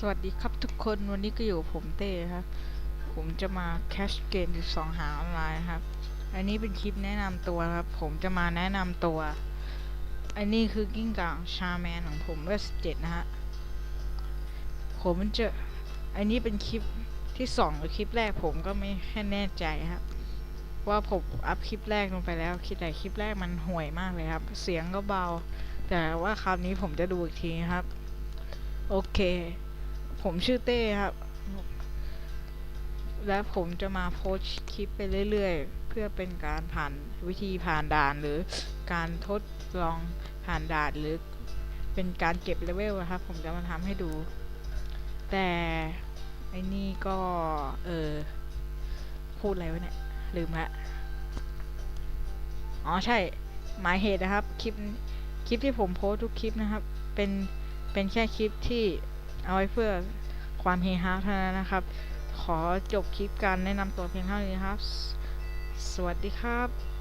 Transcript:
สวัสดีครับทุกคนวันนี้ก็อยู่ผมเต้ครับ ผมจะมาแคชเกม 12 หาออนไลน์ครับ อันนี้เป็นคลิปแนะนำตัวครับ ผมจะมาแนะนำตัว อันนี้คือกิ้งก่างชาแมนของผมเวสเจ็ดนะฮะ ผมจะอันนี้เป็นคลิปที่สองหรือคลิปแรกผมก็ไม่แค่แน่ใจครับ ว่าผมอัพคลิปแรกลงไปแล้วคลิปแต่คลิปแรกมันห่วยมากเลยครับ เสียงก็เบา แต่ว่าคราวนี้ผมจะดูอีกทีครับ โอเค ผมชื่อเต้ครับ และผมจะมาโพสคลิปไปเรื่อยๆ เพื่อเป็นการผ่านวิธีผ่านด่านหรือการทดลองผ่านด่านหรือเป็นการเก็บเลเวลอะครับ ผมจะมาทำให้ดู แต่ไอ้นี่ก็ เออ พูดอะไรวะเนี่ย ลืมละอ๋อใช่ หมายเหตุนะครับ คลิป คลิปที่ผมโพสทุกคลิปนะครับ เป็น เป็นแค่คลิปที่ เอาไว้เพื่อความเฮฮาเท่านั้นนะครับ ขอจบคลิปการแนะนำตัวเพียงเท่านี้ครับ สวัสดีครับ